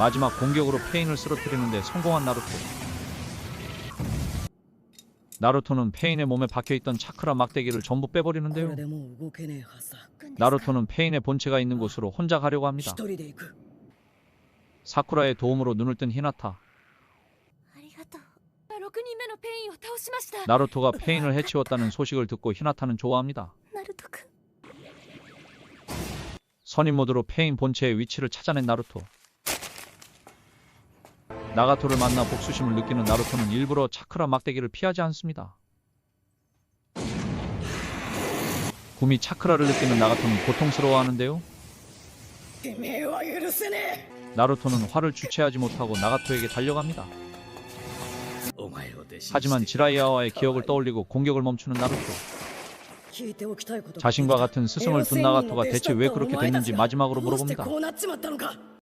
마지막 공격으로 페인을 쓰러뜨리는데 성공한 나루토. 나루토는 페인의 몸에 박혀있던 차크라 막대기를 전부 빼버리는데요. 나루토는 페인의 본체가 있는 곳으로 혼자 가려고 합니다. 사쿠라의 도움으로 눈을 뜬 히나타. 나루토가 페인을 해치웠다는 소식을 듣고 히나타는 좋아합니다. 선임 모드로 페인 본체의 위치를 찾아낸 나루토. 나가토를 만나 복수심을 느끼는 나루토는 일부러 차크라 막대기를 피하지 않습니다. 구미 차크라를 느끼는 나가토는 고통스러워하는데요. 나루토는 화를 주체하지 못하고 나가토에게 달려갑니다. 하지만 지라이아와의 기억을 떠올리고 공격을 멈추는 나루토. 자신과 같은 스승을 둔 나가토가 대체 왜 그렇게 됐는지 마지막으로 물어봅니다.